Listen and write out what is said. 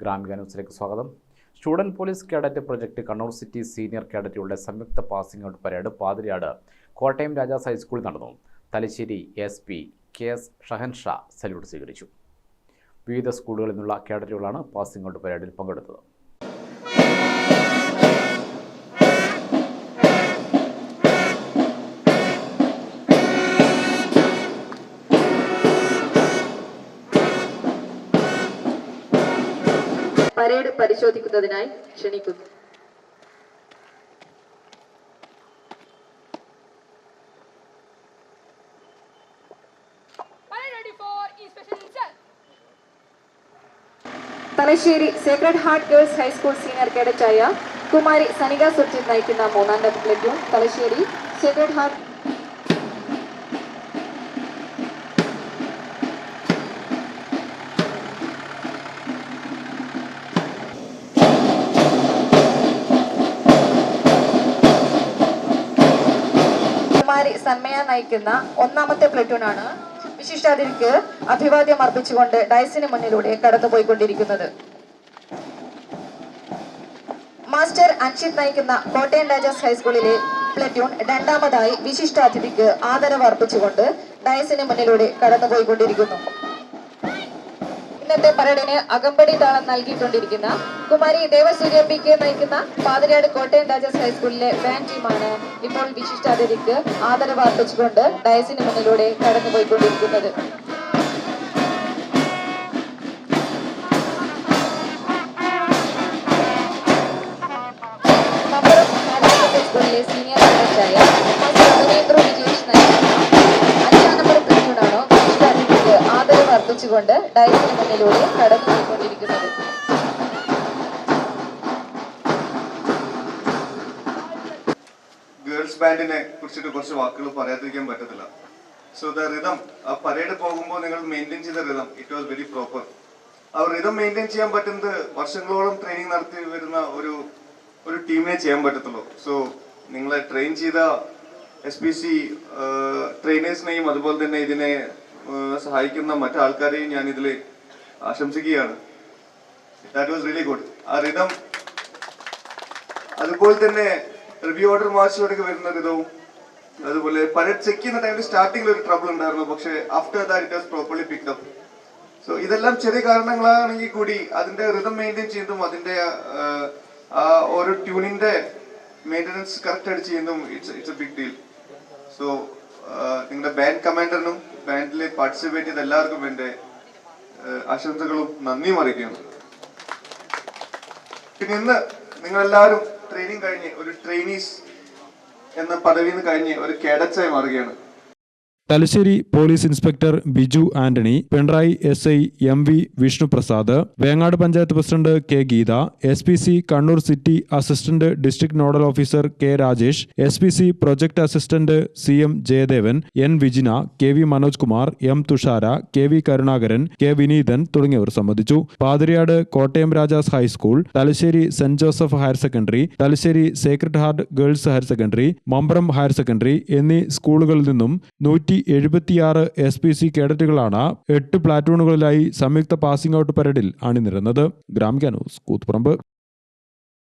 ഗ്രാമിക ന്യൂസിലേക്ക് സ്വാഗതം. Student police cadet project Kannur city senior കേഡറ്റുകളുടെ സംയുക്ത passing out parade Pathiriyad Kottayam Rajas ഹൈസ്കൂളിൽ നടന്നു. Thalassery S P K S Shahanshah salute സ്വീകരിച്ചു. വിവിധ സ്കൂളുകളിൽ നിന്നുള്ള കേഡറ്റുകളാണ് പാസിംഗ് ഔട്ട് പരേഡിൽ പങ്കെടുത്തത്. പരേഡ് പരിശോധിക്കുന്നതിനായി ക്ഷണിക്കുന്നു inspection Thalassery sacred heart girls high school senior കേഡറ്റായ കുമാരി സനിക സുർജിത് നയിക്കുന്ന മൂന്നാം ഡബ് പ്ലറ്റൂൺ തലശ്ശേരി സേക്രഡ് ഹാർട്ട് കുമാരി സന്മയ നയിക്കുന്ന ഒന്നാമത്തെ പ്ലറ്റൂണാണ് വിശിഷ്ടാതിഥിക്ക് അഭിവാദ്യം അർപ്പിച്ചുകൊണ്ട് ഡയസിന് മുന്നിലൂടെ കടന്നുപോയിക്കൊണ്ടിരിക്കുന്നത്. മാസ്റ്റർ അൻഷിത് നയിക്കുന്ന കോട്ടയം രാജാസ് ഹൈസ്കൂളിലെ പ്ലറ്റൂൺ രണ്ടാമതായി വിശിഷ്ടാതിഥിക്ക് ആദരവ് അർപ്പിച്ചുകൊണ്ട് ഡയസിന് മുന്നിലൂടെ കടന്നുപോയിക്കൊണ്ടിരിക്കുന്നു. ഇന്നത്തെ പരേഡിന് അകമ്പടി താളം നൽകിക്കൊണ്ടിരിക്കുന്ന കുമാരി ദേവസൂര്യ പി കെ നയിക്കുന്ന പാതിരാട് കോട്ടയം രാജാസ് ഹൈസ്കൂളിലെ ബാൻഡ് ടീമാണ് ഇപ്പോൾ വിശിഷ്ടാതിഥിക്ക് ആദരവ് അർപ്പിച്ചുകൊണ്ട് ഡയസിന് മുന്നിലൂടെ കടന്നുപോയിക്കൊണ്ടിരിക്കുന്നത്. സീനിയർ കേഡറ്റായ ആദരവ് അർപ്പിച്ചുകൊണ്ട് മുന്നിലൂടെ കടന്നു പോയിക്കൊണ്ടിരിക്കുന്നത് ഗേൾസ് ബാൻഡിനെ കുറിച്ചിട്ട് കുറച്ച് വാക്കുകൾ പറയാതിരിക്കാൻ പറ്റത്തില്ല. സോ ദ റിതം ആ പരേഡ് പോകുമ്പോൾ നിങ്ങൾ മെയിന്റെയിൻ ചെയ്ത rhythm it was very proper ആ റിതം മെയിന്റെയിൻ ചെയ്യാൻ പറ്റുന്നത് വർഷങ്ങളോളം ട്രെയിനിങ് നടത്തി വരുന്ന ഒരു ഒരു ടീമിനെ ചെയ്യാൻ പറ്റത്തുള്ളൂ. സോ നിങ്ങളെ ട്രെയിൻ ചെയ്ത എസ് പി സി ട്രെയിനേഴ്സിനെയും അതുപോലെ തന്നെ ഇതിനെ സഹായിക്കുന്ന മറ്റാൾക്കാരെയും ഞാൻ ഇതിൽ ആശംസിക്കുകയാണ്. ദാറ്റ് വാസ് റിയലി ഗുഡ് ആ റിതം അതുപോലെ തന്നെ റിവ്യൂ ഓർഡർ മാർച്ചിലൂടെ വരുന്ന റിതവും അതുപോലെ പല ചെക്ക് ചെയ്യുന്ന ടൈമിൽ സ്റ്റാർട്ടിംഗിൽ ഒരു ട്രബിൾ ഉണ്ടായിരുന്നു പക്ഷെ after that it was properly picked up so ഇതെല്ലാം ചെറിയ കാരണങ്ങളാണെങ്കിൽ കൂടി അതിന്റെ റിതം മെയിന്റെയിൻ ചെയ്യുന്നതും അതിന്റെ ആ ഓരോ ട്യൂണിന്റെ മെയിന്റനൻസ് കറക്റ്റ് ആയിട്ട് ചെയ്യുന്നതും it's it's a big deal so നിങ്ങളുടെ ബാൻഡ് കമാൻഡറിനും ബാൻഡിൽ പാർട്ടിസിപ്പേറ്റ് ചെയ്ത എല്ലാവർക്കും എന്റെ ആശംസകളും നന്ദിയും അറിയിക്കുന്നു. പിന്നെ ഇന്ന് നിങ്ങൾ എല്ലാവരും ട്രെയിനിങ് കഴിഞ്ഞ് ഒരു ട്രെയിനീസ് എന്ന പദവിയിൽ നിന്ന് കഴിഞ്ഞ് ഒരു കേഡറ്റ്സായി മാറുകയാണ്. Thalassery police inspector Biju Antony Pinarayi S I M V Vishnuprasad Vengad panchayat president K Geetha S P C Kannur city assistant district nodal officer K Rajesh S P C project assistant C M Jayadevan N Vijina K V Manoj Kumar M Thushara K V Karunakaran K Vineethan തുടങ്ങിയവർ സംബന്ധിച്ചു. Pathiriyad Kottayam Rajas high school Thalassery Saint Joseph higher secondary Thalassery sacred heart girls higher secondary Mambram higher secondary എന്നീ സ്കൂളുകളിൽ നിന്നും നൂറ്റി എഴുപത്തിയാറ് S P C കേഡറ്റുകളാണ് എട്ട് പ്ലാറ്റൂണുകളിലായി സംയുക്ത passing out പരേഡിൽ അണിനിരുന്നത്. ഗ്രാമിക ന്യൂസ് കൂത്തുപറമ്പ്.